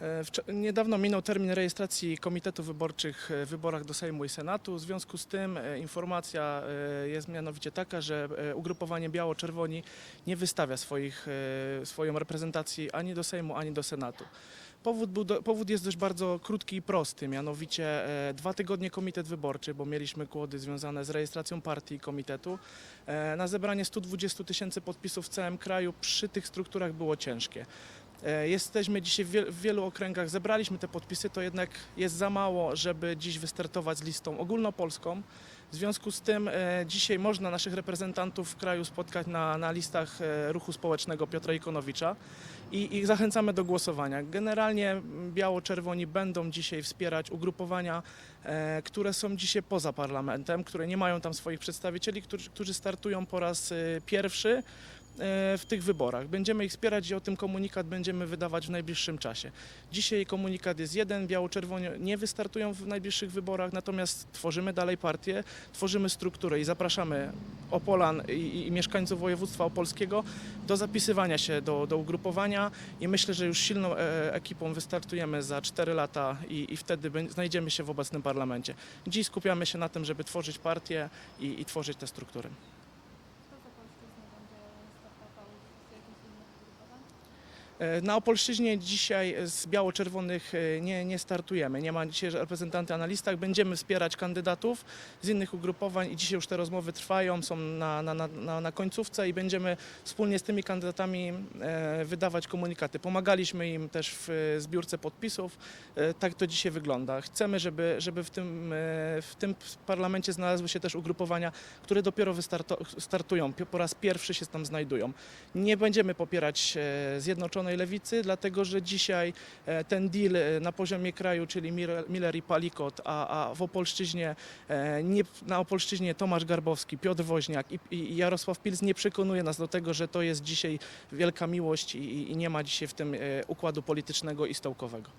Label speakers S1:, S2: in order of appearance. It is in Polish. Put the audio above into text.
S1: E, Niedawno minął termin rejestracji komitetów wyborczych w wyborach do Sejmu i Senatu. W związku z tym e, informacja e, jest mianowicie taka, że ugrupowanie Biało-Czerwoni nie wystawia swoich, swoją reprezentacji ani do Sejmu, ani do Senatu. Powód, był do, powód jest dość bardzo krótki i prosty, mianowicie e, dwa tygodnie komitet wyborczy, bo mieliśmy kłody związane z rejestracją partii i komitetu. E, na zebranie 120 tysięcy podpisów w całym kraju przy tych strukturach było ciężkie. E, Jesteśmy dzisiaj w wiel- w wielu okręgach, zebraliśmy te podpisy, to jednak jest za mało, żeby dziś wystartować z listą ogólnopolską. W związku z tym e, dzisiaj można naszych reprezentantów w kraju spotkać na, na listach e, ruchu społecznego Piotra Ikonowicza i, i zachęcamy do głosowania. Generalnie biało-czerwoni będą dzisiaj wspierać ugrupowania, które są dzisiaj poza parlamentem, które nie mają tam swoich przedstawicieli, którzy, którzy startują po raz pierwszy w tych wyborach. Będziemy ich wspierać i o tym komunikat będziemy wydawać w najbliższym czasie. Dzisiaj komunikat jest jeden, biało-czerwoni nie wystartują w najbliższych wyborach, natomiast tworzymy dalej partię, tworzymy strukturę i zapraszamy Opolan i, i- mieszkańców województwa opolskiego do zapisywania się do, do ugrupowania i myślę, że już silną e, ekipą wystartujemy za 4 lata i, i wtedy znajdziemy się w obecnym parlamencie. Dziś skupiamy się na tym, żeby tworzyć partię i, i tworzyć te struktury.
S2: Kto z Opolszczyzny będzie startował z jakichś innych ugrupowań?
S1: E, Na Opolszczyźnie dzisiaj z biało-czerwonych e, nie, nie startujemy. Nie ma dzisiaj reprezentanty na listach. Będziemy wspierać kandydatów z innych ugrupowań i dzisiaj już te rozmowy trwają, są na, na, na, na, końcówce i będziemy wspólnie z tymi kandydatami e, wydawać komunikaty. Pomagaliśmy im też w e, zbiórce podpisów. E, Tak to dzisiaj wygląda. Chcemy, żeby, żeby w, tym, e, w tym parlamencie znalazły się też ugrupowania, które dopiero wystarto- startują, po raz pierwszy się tam znajdują. Nie będziemy popierać e, Zjednoczonej Lewicy, dlatego że dzisiaj e, ten deal e, na poziomie kraju, czyli Miller i Palikot, a, a w Opolszczyźnie, e, nie, na Opolszczyźnie Tomasz Garbowski, Piotr Woźniak i, i Jarosław Pils nie przekonuje nas do tego, że to jest dzisiaj wielka miłość i, i nie ma dzisiaj w tym układu politycznego i stołkowego.